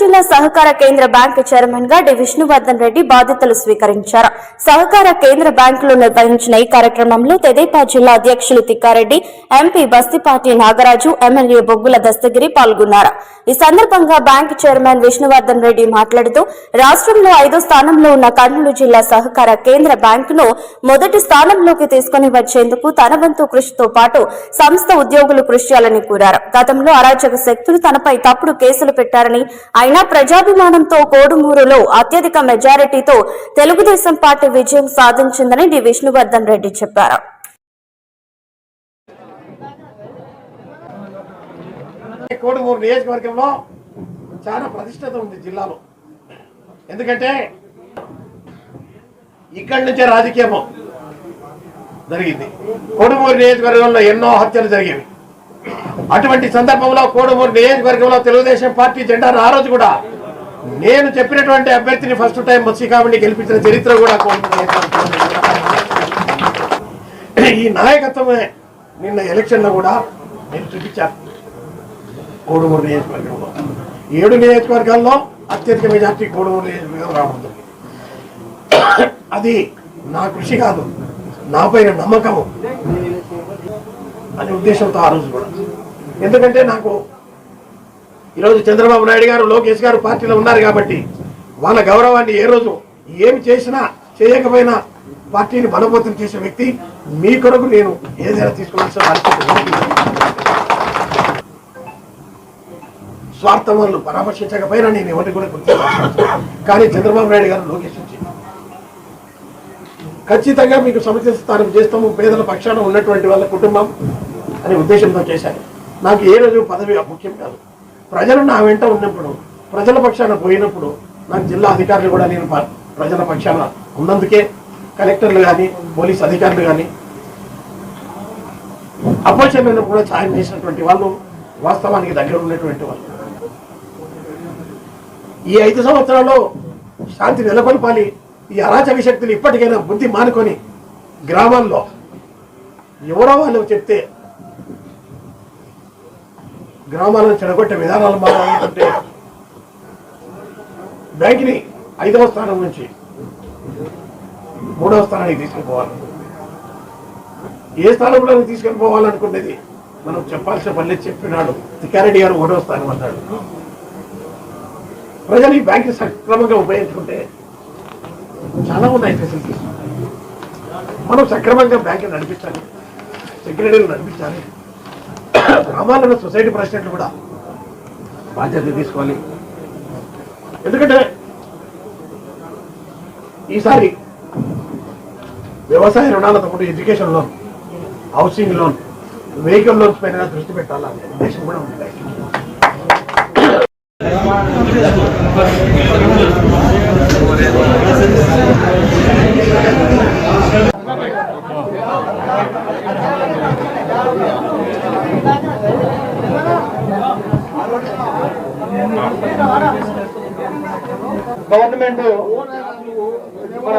జిల్లా సహకార కేంద్ర బ్యాంకు చైర్మన్గా డి. విష్ణువర్ధన్ రెడ్డి బాధ్యతలు స్వీకరించారు. సహకార కేంద్ర బ్యాంకులో నిర్వహించిన ఈ కార్యక్రమంలో తెదేపా జిల్లా అధ్యక్షులు తిక్కారెడ్డి ఎంపీ బస్తిపాటి నాగరాజు ఎమ్మెల్యే బొగ్గుల దస్తగిరి పాల్గొన్నారు. ఈ సందర్భంగా బ్యాంకు చైర్మన్ విష్ణువర్ధన్ రెడ్డి మాట్లాడుతూ రాష్ట్రంలో ఐదో స్థానంలో ఉన్న కర్నూలు జిల్లా సహకార కేంద్ర బ్యాంకును మొదటి స్థానంలోకి తీసుకుని వచ్చేందుకు తన వంతు కృషితో పాటు సంస్థ ఉద్యోగులు కృషి చేయాలని కోరారు. గతంలో అరాచక శక్తులు తనపై తప్పుడు కేసులు పెట్టారని అయినా ప్రజాభిమానంతో కోడుమూరులో అత్యధిక మెజారిటీతో తెలుగుదేశం పార్టీ విజయం సాధించిందని డి విష్ణువర్ధన్ రెడ్డి చెప్పారు. కోడుమూరు నియోజకవర్గంలో చాలా ప్రతిష్టత ఉంది జిల్లాలో. ఎందుకంటే ఇక్కడి నుంచే రాజకీయము జరిగింది. కోడుమూరు నియోజకవర్గంలో ఎన్నో హత్యలు జరిగేవి అటువంటి సందర్భంలో కోడుమూరు నియోజకవర్గంలో తెలుగుదేశం పార్టీ జెండాను ఆ రోజు కూడా నేను చెప్పినటువంటి అభ్యర్థిని ఫస్ట్ టైం మత్స్యకామిని గెలిపించిన చరిత్ర కూడా ఈ నాయకత్వమే నిన్న ఎలక్షన్లో కూడా నేను చూపించాను. కోడుమూరు నియోజకవర్గంలో. ఏడు నియోజకవర్గాల్లో అత్యధిక మెజార్టీ కోడుమూరు నియోజకవర్గం రావడం. అది నా కృషి కాదు. నా పైన నమ్మకము. అనే ఉద్దేశంతో ఆ రోజు కూడా. ఎందుకంటే నాకు ఈరోజు చంద్రబాబు నాయుడు గారు లోకేష్ గారు పార్టీలో ఉన్నారు కాబట్టి వాళ్ళ గౌరవాన్ని ఏ రోజు ఏమి చేసినా చేయకపోయినా పార్టీని బలపోతం చేసే వ్యక్తి మీ కొరకు నేను ఏదైనా తీసుకోవాల్సిన స్వార్థం వాళ్ళు పరామర్శించకపోయినా నేను ఎవరిని కూడా గుర్తు కానీ చంద్రబాబు నాయుడు గారు లోకేష్ ఖచ్చితంగా మీకు సముచిత స్థానం చేస్తాము. పేదల పక్షాన ఉన్నటువంటి వాళ్ళ కుటుంబం అనే ఉద్దేశంతో చేశాను నాకు ఏ రోజు పదవి ముఖ్యం కాదు. ప్రజలు నా వెంట ఉన్నప్పుడు ప్రజల పక్షాన పోయినప్పుడు నాకు జిల్లా అధికారులు కూడా నేను ప్రజల పక్షాన ఉన్నందుకే కలెక్టర్లు కానీ పోలీస్ అధికారులు కానీ అపోజిషన్ కూడా సాయం చేసినటువంటి వాళ్ళు వాస్తవానికి దగ్గర ఉన్నటువంటి వాళ్ళు. ఈ ఐదు సంవత్సరాల్లో శాంతి నెలకొల్పాలి. ఈ అరాచక శక్తులు ఇప్పటికైనా బుద్ధి మానుకొని గ్రామాల్లో ఎవరో వాళ్ళు చెప్తే గ్రామాలను చెడగొట్టే విధానాలు మారాలంటే బ్యాంక్ని ఐదవ స్థానం నుంచి మూడవ స్థానానికి తీసుకుపోవాలి ఏ స్థానంలో తీసుకెళ్ళిపోవాలనుకునేది మనం చెప్పాల్సిన పల్లె చెప్పినాడు. తికారెడ్డి గారు మూడవ స్థానం అన్నాడు. ప్రజలు ఈ బ్యాంకు సక్రమంగా ఉపయోగించుకుంటే చాలా ఉన్నాయి ఫెసిలిటీస్ మనం సక్రమంగా బ్యాంకులు నడిపించాలి. సెక్రటరీలు నడిపించాలి. గ్రామాలలో సొసైటీ ప్రెసిడెంట్లు కూడా బాధ్యత తీసుకోవాలి. ఎందుకంటే ఈసారి వ్యవసాయ రుణాలతో పాటు education loan housing loan vehicle loans పైన దృష్టి పెట్టాలనే ఉద్దేశం కూడా ఉంది. గవర్నమెంట్ మన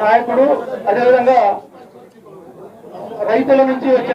నాయకుడు అదేవిధంగా రైతుల నుంచి వచ్చే